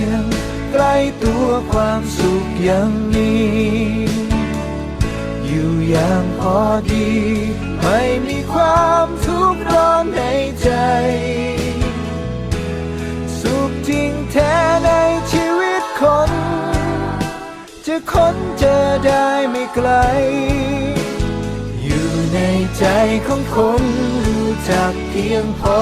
ง ตัวความสุขยังมีอยู่อย่างพอดี ไม่มีความทุกข์ร้อนในใจ สุขจริงแท้ในชีวิตคน จะค้นเจอได้ไม่ไกล อยู่ในใจของคนรู้จักเพียงพอ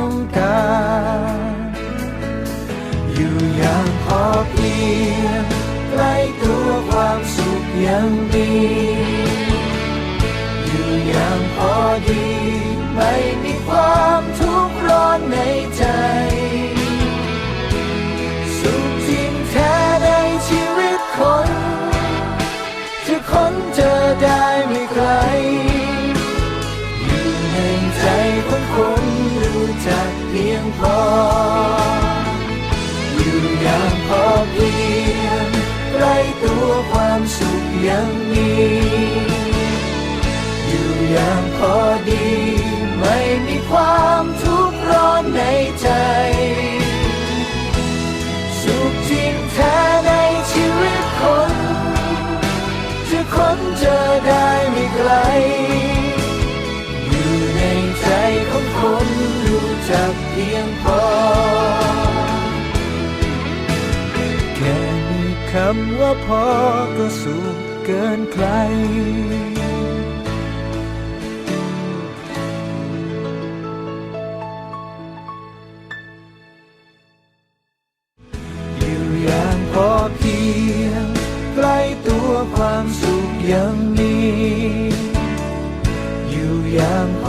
ง พียงใกล้ตัวความสุขยังมี อยู่อย่างพอดี ไม่มีความทุกข์ร้อนในใจ สุขจริงแท้ในชีวิตคนจะค้นเจอได้ไม่ไกลอยู่ในใจของคนรู้จักเพียงพอ อยู่ในใจของคนรู้จักเพียงพอ แค่มีคำว่าพอก็สุขเกินใครอยู่อย่างพอเพียงใกล้ตัวความสุขยังมี